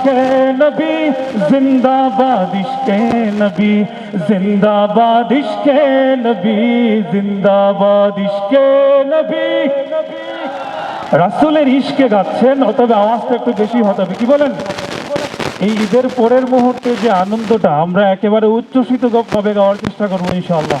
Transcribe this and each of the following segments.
ইশকে নবী? জিন্দাবাদ ইশকে নবী। জিন্দাবাদ ইশকে নবী। জিন্দাবাদ ইশকে নবী। রাসূলের ইশকে গাচ্ছেন অতবে আওয়াজটা একটু বেশি হতে হবে। কি বলেন? এই ঈদের পরের মুহূর্তে যে আনন্দটা আমরা একেবারে উচ্ছ্বসিত ভাবে গাওয়ার চেষ্টা করব ইনশাআল্লাহ।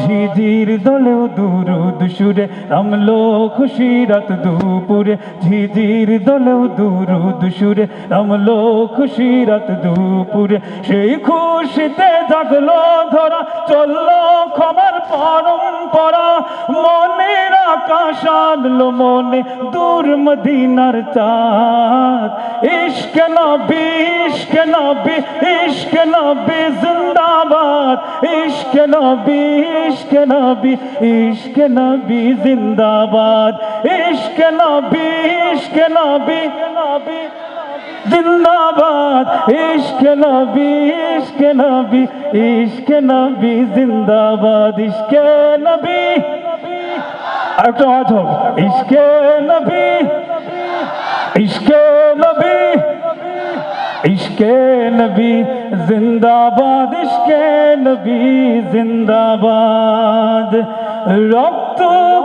ঝিঝির দলেও দুরুদ সুরে রামলো খুশি রাত দুপুরে। ঝিঝির দলেও দুরুদ সুরে রামলো খুশি রাত দুপুরে। সেই খুশিতে জাগলো ধরা, চলল খবর পরম্পরা। মনের আকাশ আনলো মনে দূর মদিনার চাঁদ। ইশক নবী ইশক নবী ইশক নবী জিন্দাবাদ ইশক নবী ইশক নবী ইশক নবী জিন্দাবাদ ইশক নবী ইশক নবী নবী জিন্দাবাদ ইশক নবী ইশক নবী ইশক নবী জিন্দাবাদ ইশক নবী আরেকটা আওয়াজ হোক ইশকে নবী ইশকে নবী ইশকে নবী, জিন্দাবাদ ইশকে নবী, জিন্দাবাদ। রক্ত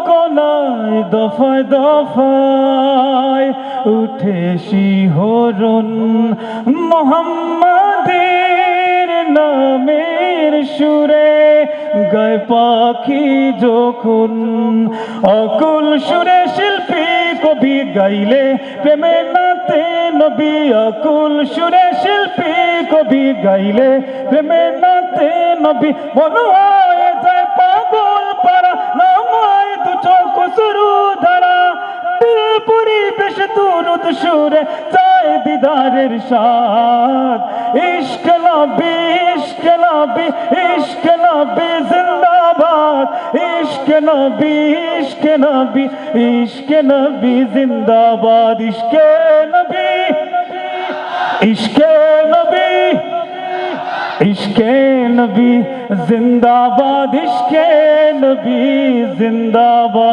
কোনায় দফায় দফায় উঠে শিহরণ মোহাম্মদের নামের সুরে গায় পাখি যখন। অকুল সুরে গাইলে প্রেমে নাতে নবী অকুল সুরে শিল্পী কবি গাইলে প্রেমে নাতে নবী মনোয় যায় পাগল পারা নামায় দু চোখ শুরু ধারা। পরিবেশ দুরুদ সুরে চায় দিদারের সাথ ইশক নবী ইশক নবী ইশক নবী ইশক নবী, জিন্দাবাদ। ইশক নবী ইশক নবী, ইশকে নবী, জিন্দাবাদ। ইশকে নবী, জিন্দাবাদ।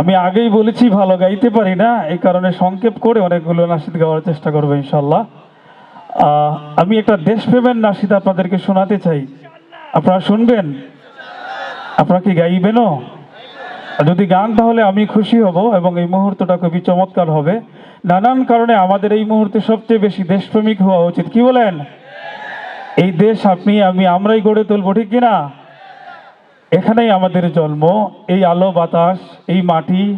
আমি আগেই বলেছি, ভালো গাইতে পারি না। এই কারণে সংক্ষেপ করে অনেকগুলো নাসিদ গাওয়ার চেষ্টা করব ইনশাল্লাহ আমি একটা দেশপ্রেমের নাসিদ আপনাদেরকে শোনাতে চাই। আপনারা শুনবেন? আপনারা কি গাইবেনও? যদি গান, তাহলে আমি খুশি হব এবং এই মুহূর্তটা খুবই চমৎকার হবে। নানান কারণে আমাদের এই মুহূর্তে সবচেয়ে বেশি দেশপ্রেমিক হওয়া উচিত। কি বলেন? এই দেশ আপনি, আমি, আমরাই গড়ে তুলবো, ঠিক কিনা? এখানেই আমাদের জন্ম, এই আলো বাতাস, এই মাটি,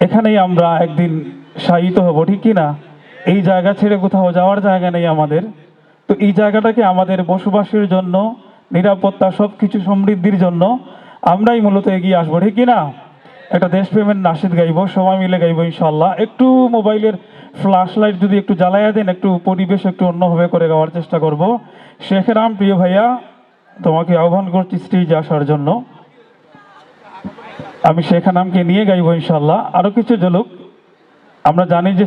এখানেই আমরা একদিন শায়িত হব, ঠিক কিনা? এই জায়গা ছেড়ে কোথাও যাওয়ার জায়গা নেই আমাদের। তো এই জায়গাটাকে আমাদের বসবাসের জন্য, নিরাপত্তা সব কিছু সমৃদ্ধির জন্য আমরাই মূলত এগিয়ে আসব, ঠিক কিনা একটা দেশপ্রেমের নাসিদ গাইবো, সবাই মিলে গাইবো ইনশাল্লাহ একটু মোবাইলের ফ্ল্যাশ লাইট যদি একটু জ্বালাইয়া দেন, একটু পরিবেশ একটু অন্যভাবে করে গাওয়ার চেষ্টা করব। শেখেরাম প্রিয় ভাইয়া, তোমাকে আহ্বান করছি স্টেজে আসার জন্য। আমি শেখানামকে নিয়ে গাইবো ইনশাল্লাহ আরও কিছু জলুক আমরা জানি যে